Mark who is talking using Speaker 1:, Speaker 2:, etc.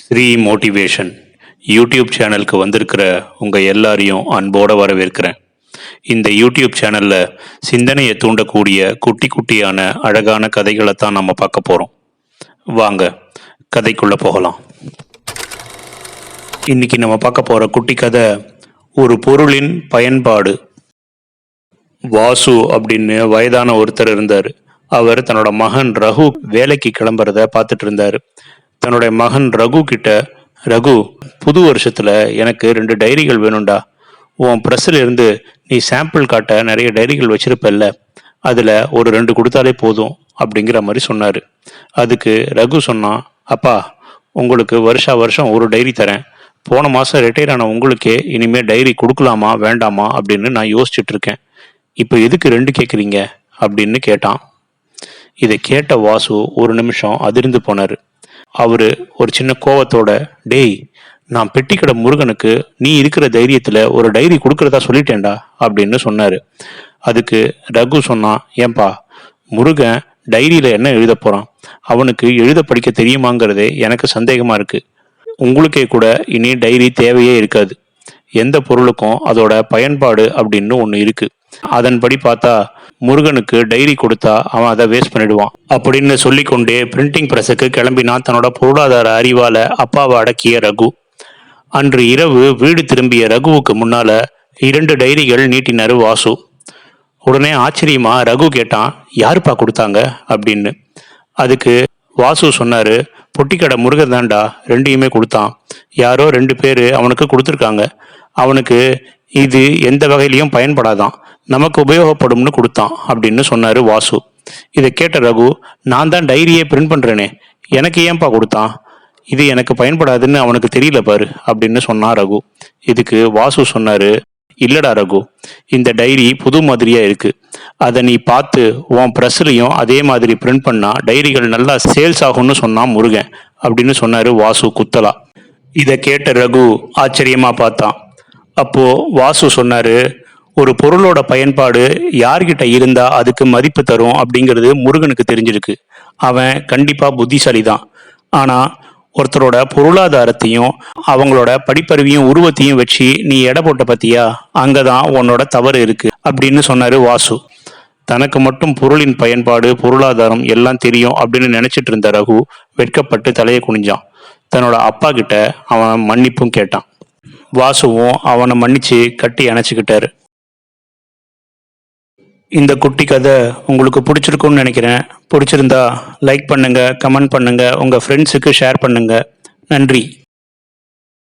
Speaker 1: Sri motivation YouTube சேனலுக்கு வந்திருக்கிற உங்கள் எல்லாரையும் அன்போடு வரவேற்கிறேன். இந்த யூடியூப் சேனலில் சிந்தனையை தூண்டக்கூடிய குட்டி குட்டியான அழகான கதைகளை தான் நம்ம பார்க்க போகிறோம் வாங்க கதைக்குள்ளே போகலாம். இன்னைக்கு நம்ம பார்க்க போகிற குட்டி கதை ஒரு பொருளின் பயன்பாடு. வாசு அப்படின்னு வயதான ஒருத்தர் இருந்தார். அவர் தன்னோட மகன் ரகு வேலைக்கு கிளம்புறத பார்த்துட்டு இருந்தார். தன்னுடைய மகன் ரகு கிட்ட ரகு புது வருஷத்தில் எனக்கு ரெண்டு டைரிகள் வேணும்டா. உன் ப்ரெஸ்ஸில் இருந்து நீ சாம்பிள் காட்ட நிறைய டைரிகள் வச்சிருப்பல்ல. அதில் ஒரு ரெண்டு கொடுத்தாலே போதும் அப்படிங்கிற மாதிரி சொன்னார். அதுக்கு ரகு சொன்னான் அப்பா உங்களுக்கு வருஷா வருஷம் ஒரு டைரி தரேன். போன மாதம் ரிட்டையர் ஆன உங்களுக்கே இனிமேல் டைரி கொடுக்கலாமா வேண்டாமா அப்படின்னு நான் யோசிச்சுட்டு இருக்கேன். இப்போ எதுக்கு ரெண்டு கேட்குறீங்க அப்படின்னு கேட்டான். இதை கேட்ட வாசு ஒரு நிமிஷம் அதிர்ந்து போனார். அவர் ஒரு சின்ன கோவத்தோட டேய் நான் பெட்டிக்கடை முருகனுக்கு நீ இருக்கிற தைரியத்தில் ஒரு டைரி கொடுக்கறதா சொல்லிட்டேன்டா அப்படின்னு சொன்னார். அதுக்கு ரகு சொன்னான் ஏன்பா முருகன் டைரியில் என்ன எழுத போகிறான் அவனுக்கு எழுத படிக்க தெரியுமாங்கிறதே எனக்கு சந்தேகமாக இருக்குது உங்களுக்கே கூட இனி டைரி தேவையே இருக்காது. எந்த பொருளுக்கும் அதோட பயன்பாடு அப்படின்னு ஒன்று இருக்குது அதன்படி பார்த்தா முருகனுக்கு டைரி கொடுத்தா அவன் அதை வேஸ்ட் பண்ணிடுவான். அப்படின்னு சொல்லிக்கொண்டே பிரிண்டிங் ப்ரெஸ்ஸுக்கு கிளம்பினான் தன்னோட பொருளாதார அறிவால அப்பாவை அடக்கிய ரகு. அன்று இரவு வீடு திரும்பிய ரகுவுக்கு முன்னால இரண்டு டைரிகள் நீட்டினாரு வாசு. உடனே ஆச்சரியமா ரகு கேட்டான் யாருப்பா கொடுத்தாங்க? அப்படின்னு. அதுக்கு வாசு சொன்னாரு பொட்டிக்கடை முருகன் தான்டா ரெண்டையுமே கொடுத்தான். யாரோ ரெண்டு பேர் அவனுக்கு கொடுத்துருக்காங்க. அவனுக்கு இது எந்த வகையிலையும் பயன்படாதான். நமக்கு உபயோகப்படும்னு கொடுத்தான் அப்படின்னு சொன்னாரு வாசு. இதை கேட்ட ரகு நான் தான் டைரியே பிரிண்ட் பண்றேனே எனக்கு ஏன்பா கொடுத்தான்? இது எனக்கு பயன்படாதுன்னு அவனுக்கு தெரியல பாரு அப்படின்னு சொன்னான் ரகு. இதுக்கு வாசு சொன்னாரு இல்லடா ரகு இந்த டைரி புது மாதிரியா இருக்கு. அதை நீ பார்த்து உன் ப்ரெஸ்லையும் அதே மாதிரி பிரிண்ட் பண்ணா டைரிகள் நல்லா சேல்ஸ் ஆகும்னு சொன்னான் முருகன் அப்படின்னு சொன்னாரு வாசு குத்தலா. இதை கேட்ட ரகு ஆச்சரியமா பார்த்தான். அப்போது வாசு சொன்னார் ஒரு பொருளோட பயன்பாடு யார்கிட்ட இருந்தால் அதுக்கு மதிப்பு தரும்? அப்படிங்கிறது முருகனுக்கு தெரிஞ்சிருக்கு. அவன் கண்டிப்பாக புத்திசாலி தான் ஆனால் ஒருத்தரோட பொருளாதாரத்தையும் அவங்களோட படிப்பறிவையும் உருவத்தையும் வச்சு நீ எடை போட்ட பத்தியா? அங்கதான் உன்னோட தவறு இருக்கு. அப்படின்னு சொன்னார் வாசு. தனக்கு மட்டும் பொருளின் பயன்பாடு பொருளாதாரம் எல்லாம் தெரியும் அப்படின்னு நினச்சிட்டு இருந்த ரகு வெட்கப்பட்டு தலையை குனிஞ்சான். தன்னோட அப்பா கிட்ட அவன் மன்னிப்பும் கேட்டான். வாசுவும் அவனை மன்னிச்சு கட்டி அணைச்சிக்கிட்டாரு. இந்த குட்டி கதை உங்களுக்கு பிடிச்சிருக்கும்னு நினைக்கிறேன். பிடிச்சிருந்தா லைக் பண்ணுங்க கமெண்ட் பண்ணுங்க உங்க ஃப்ரெண்ட்ஸுக்கு ஷேர் பண்ணுங்க. நன்றி.